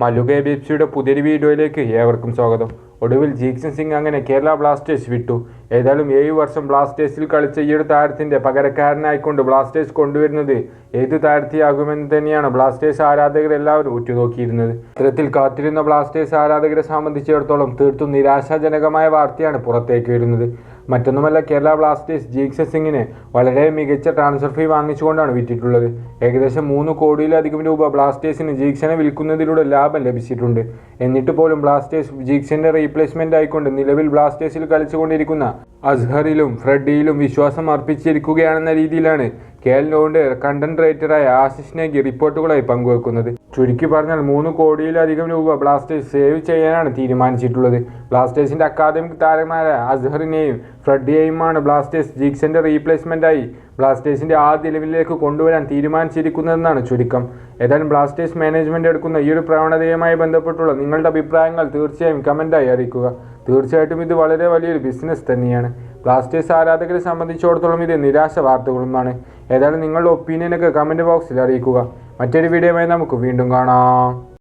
മല്ലുക ബിപ്സിയുടെ പുതിയൊരു വീഡിയോയിലേക്ക് ഏവർക്കും സ്വാഗതം. ഒടുവിൽ ജീക്സൺ സിംഗ് അങ്ങനെ കേരള ബ്ലാസ്റ്റേഴ്സ് വിട്ടു. ഏതായാലും ഏഴ് വർഷം ബ്ലാസ്റ്റേഴ്സിൽ കളിച്ച ഈ ഒരു താരത്തിന്റെ പകരക്കാരനായിക്കൊണ്ട് ബ്ലാസ്റ്റേഴ്സ് കൊണ്ടുവരുന്നത് ഏത് താരത്തെയാകുമെന്ന് തന്നെയാണ് ബ്ലാസ്റ്റേഴ്സ് ആരാധകർ എല്ലാവരും ഉറ്റുനോക്കിയിരുന്നത്. ഇത്തരത്തിൽ കാത്തിരുന്ന ബ്ലാസ്റ്റേഴ്സ് ആരാധകരെ സംബന്ധിച്ചിടത്തോളം തീർത്തും നിരാശാജനകമായ വാർത്തയാണ് പുറത്തേക്ക് വരുന്നത്. മറ്റൊന്നുമല്ല കേരള ബ്ലാസ്റ്റേഴ്സ് ജീക്സ സിംഗിന് വളരെ മികച്ച ട്രാൻസ്ഫർ ഫീ വാങ്ങിച്ചുകൊണ്ടാണ് വിറ്റിട്ടുള്ളത്. ഏകദേശം മൂന്ന് കോടിയിലധികം രൂപ ബ്ലാസ്റ്റേഴ്സിന് ജീക്സനെ വിൽക്കുന്നതിലൂടെ ലാഭം ലഭിച്ചിട്ടുണ്ട്. എന്നിട്ട് പോലും ബ്ലാസ്റ്റേഴ്സ് ജീക്സിന്റെ റീപ്ലേസ്മെന്റ് ആയിക്കൊണ്ട് നിലവിൽ ബ്ലാസ്റ്റേഴ്സിൽ കളിച്ചുകൊണ്ടിരിക്കുന്ന അസ്ഹറിലും ഫ്രെഡിയിലും വിശ്വാസം അർപ്പിച്ചിരിക്കുകയാണെന്ന രീതിയിലാണ് കെ എൽ നോണ്ട് കണ്ടന്റ് റൈറ്ററായ ആശിഷ് നേഗി റിപ്പോർട്ടുകളായി പങ്കുവെക്കുന്നത്. ചുരുക്കി പറഞ്ഞാൽ മൂന്ന് കോടിയിലധികം രൂപ ബ്ലാസ്റ്റേഴ്സ് സേവ് ചെയ്യാനാണ് തീരുമാനിച്ചിട്ടുള്ളത്. ബ്ലാസ്റ്റേഴ്സിന്റെ അക്കാദമിക് താരമായ അസ്ഹറിനെയും ഫ്രെഡിയെയുമാണ് ബ്ലാസ്റ്റേഴ്സ് റീപ്ലേസ്മെന്റ് റീപ്ലേസ്മെന്റായി ബ്ലാസ്റ്റേഴ്സിന്റെ ആദ്യ ലെവലിലേക്ക് കൊണ്ടുവരാൻ തീരുമാനിച്ചിരിക്കുന്നതെന്നാണ് ചുരുക്കം. ഏതായാലും ബ്ലാസ്റ്റേഴ്സ് മാനേജ്മെന്റ് എടുക്കുന്ന ഈ ഒരു പ്രവണതയുമായി ബന്ധപ്പെട്ടുള്ള നിങ്ങളുടെ അഭിപ്രായങ്ങൾ തീർച്ചയായും കമന്റായി അറിയിക്കുക. തീർച്ചയായിട്ടും ഇത് വളരെ വലിയൊരു ബിസിനസ് തന്നെയാണ്. ബ്ലാസ്റ്റേഴ്സ് ആരാധകരെ സംബന്ധിച്ചിടത്തോളം ഇത് നിരാശ വാർത്തകളുമാണ്. ഏതായാലും നിങ്ങളുടെ ഒപ്പീനിയനൊക്കെ കമന്റ് ബോക്സിൽ അറിയിക്കുക. മറ്റൊരു വീഡിയോയുമായി നമുക്ക് വീണ്ടും കാണാം.